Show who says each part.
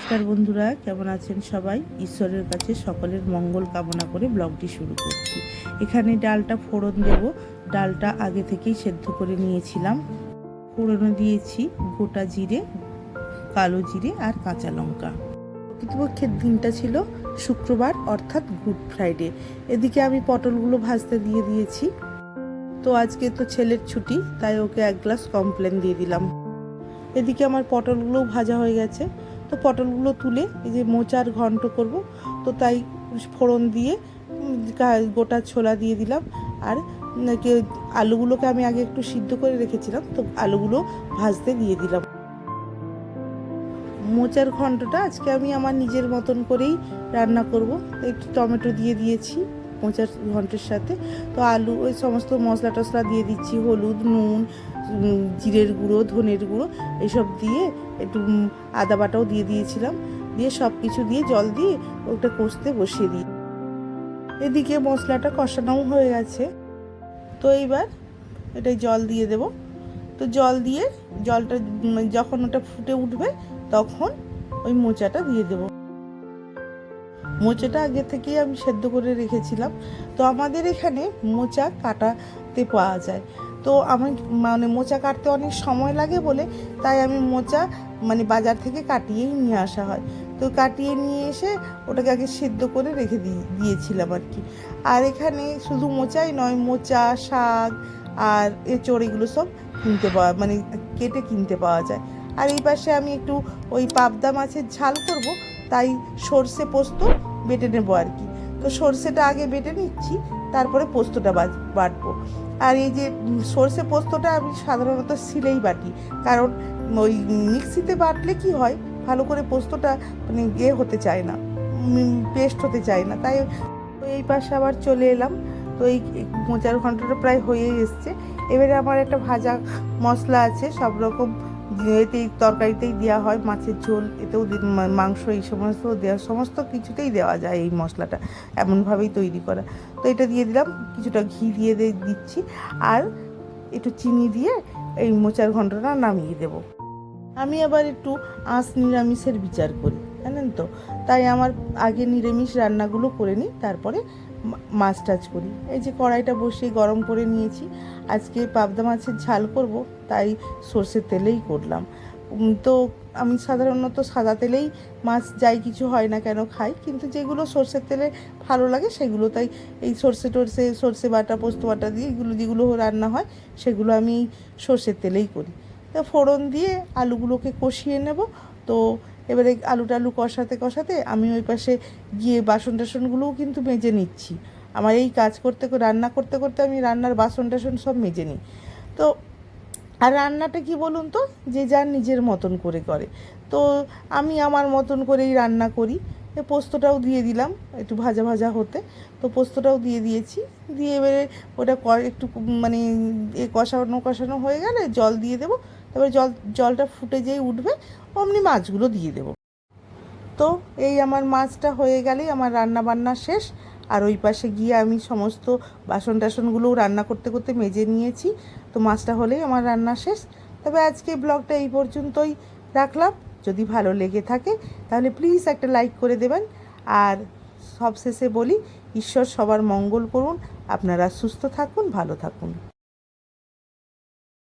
Speaker 1: নমস্কার বন্ধুরা, কেমন আছেন সবাই? ঈশ্বরের কাছে সকলের মঙ্গল কামনা করে ব্লগটি শুরু করছি। এখানে ডালটা ফোড়ন দেব। ডালটা আগে থেকেই সেদ্ধ করে নিয়েছিলাম। ফোড়নও দিয়েছি গোটা জিরে, কালো জিরে আর কাঁচা লঙ্কা। প্রকৃতপক্ষের দিনটা ছিল শুক্রবার, অর্থাৎ গুড ফ্রাইডে। এদিকে আমি পটলগুলো ভাজতে দিয়ে দিয়েছি। তো আজকে তো ছেলের ছুটি, তাই ওকে এক গ্লাস কমপ্লেন দিয়ে দিলাম। এদিকে আমার পটলগুলোও ভাজা হয়ে গেছে। তো পটলগুলো তুলে এই যে মোচার ঘন্ট করব। তো তাই ফোড়ন দিয়ে গোটা ছোলা দিয়ে দিলাম। আর আলুগুলোকে আমি আগে একটু সিদ্ধ করে রেখেছিলাম। তো আলুগুলো ভাজতে দিয়ে দিলাম। মোচার ঘন্টটা আজকে আমি আমার নিজের মতন করেই রান্না করব। একটু টমেটো দিয়ে দিয়েছি মোচার ঘন্টের সাথে। তো আলু, ওই সমস্ত মশলা টশলা দিয়ে দিচ্ছি, হলুদ, নুন জিরের গুঁড়ো, ধনের গুঁড়ো এসব দিয়ে একটু আদা বাটাও দিয়ে দিয়েছিলাম। দিয়ে সব কিছু দিয়ে জল দিয়ে ওটা কষতে বসিয়ে দিই। এদিকে মশলাটা কষানোও হয়ে গেছে। তো এইবার এটাই জল দিয়ে দেব। তো জল দিয়ে জলটা যখন ওটা ফুটে উঠবে তখন ওই মোচাটা দিয়ে দেব। মোচাটা আগে থেকেই আমি সেদ্ধ করে রেখেছিলাম। তো আমাদের এখানে মোচা কাটাতে পাওয়া যায়। তো আমি মানে মোচা কাটতে অনেক সময় লাগে বলে, তাই আমি মোচা মানে বাজার থেকে কাটিয়েই নিয়ে আসা হয়। তো কাটিয়ে নিয়ে এসে ওটাকে আগে সেদ্ধ করে রেখে দিয়ে, দিয়েছিলাম আর কি। আর এখানে শুধু মোচাই নয়, মোচা, শাক আর এঁচড় এগুলো সব কিনতে পাওয়া মানে কেটে কিনতে পাওয়া যায়। আর এই পাশে আমি একটু ওই পাবদা মাছের ঝাল করব, তাই সর্ষে পোস্ত বেটে নেব আর কি। তো সর্ষেটা আগে বেটে নিচ্ছি তারপরে পোস্তটা বাটবো। আর এই যে সর্ষে পোস্তটা আমি সাধারণত সিলেই বাটি। কারণ ওই মিক্সিতে বাটলে কি হয়, ভালো করে পোস্তটা মানে ইয়ে হতে চায় না পেস্ট হতে চায় না। তাই এই পাশে আবার চলে এলাম। তো এই মোচার ঘন্টাটা প্রায় হয়েই এসছে। এবারে আমার একটা ভাজা মশলা আছে, সব রকম এতেই তরকারিতেই দেওয়া হয়, মাছের ঝোল, এতেও মাংস, এই সমস্ত দেওয়া সমস্ত কিছুতেই দেওয়া যায় এই মশলাটা, এমনভাবেই তৈরি করা। তো এটা দিয়ে দিলাম, কিছুটা ঘি দিয়ে দিচ্ছি, আর একটু চিনি দিয়ে এই মোচার ঘন্টটা নামিয়ে দেব। আমি আবার একটু আঁশ নিরামিষের বিচার করি। জানেন তো? তাই আমার আগে নিরামিষ রান্নাগুলো করে নিই, তারপরে মাছ টাছ করি। এই যে কড়াইটা বসিয়ে গরম করে নিয়েছি, আজকে পাবদা মাছের ঝাল করব, তাই সর্ষের তেলেই করলাম। তো আমি সাধারণত সাদা তেলেই মাছ যাই কিছু হয় না কেন খাই, কিন্তু যেগুলো সর্ষের তেলে ভালো লাগে সেগুলো, তাই এই সর্ষে টর্ষে, সর্ষে বাটা, পোস্ত বাটা দিয়ে এগুলো, যেগুলো রান্না হয় সেগুলো আমি সর্ষের তেলেই করি। তো ফোড়ন দিয়ে আলুগুলোকে কষিয়ে নেব তো এবারে আলু টালু কষাতে কষাতে আমি ওই পাশে গিয়ে বাসন টাসনগুলোও কিন্তু মেজে নিচ্ছি। আমার এই কাজ করতে, রান্না করতে করতে আমি রান্নার বাসন টাসন সব মেজে নিই। তো আর রান্নাটা কি বলুন তো? যে যার নিজের মতন করে করে। তো আমি আমার মতন করেই রান্না করি। পোস্তটাও দিয়ে দিলাম, একটু ভাজা ভাজা হতে। তো পোস্তটাও দিয়ে দিয়েছি। দিয়ে এবারে ওটা একটু মানে এ কষানো কষানো হয়ে গেলে জল দিয়ে দেবো। তারপরে জল, জলটা ফুটে যেই উঠবে অমনি মাছগুলো দিয়ে দেবো। তো এই আমার মাছটা হয়ে গেলেই আমার রান্না বান্না শেষ। আর ওই পাশে গিয়ে আমি সমস্ত বাসন টাসনগুলোও রান্না করতে করতে মেজে নিয়েছি। তো মাছটা হলেই আমার রান্না শেষ। তবে আজকে ব্লগটা এই পর্যন্তই রাখলাম। যদি ভালো লেগে থাকে, তাহলে প্লিজ একটা লাইক করে দেবেন। আর সবশেষে বলি, ঈশ্বর সবার মঙ্গল করুন। আপনারা সুস্থ থাকুন, ভালো থাকুন।